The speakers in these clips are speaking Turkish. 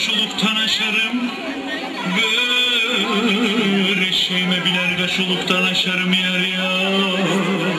gaşuluktan aşarım Böreşeğime biner gaşuluktan aşarım yar yar.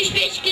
Fiz pesquisa.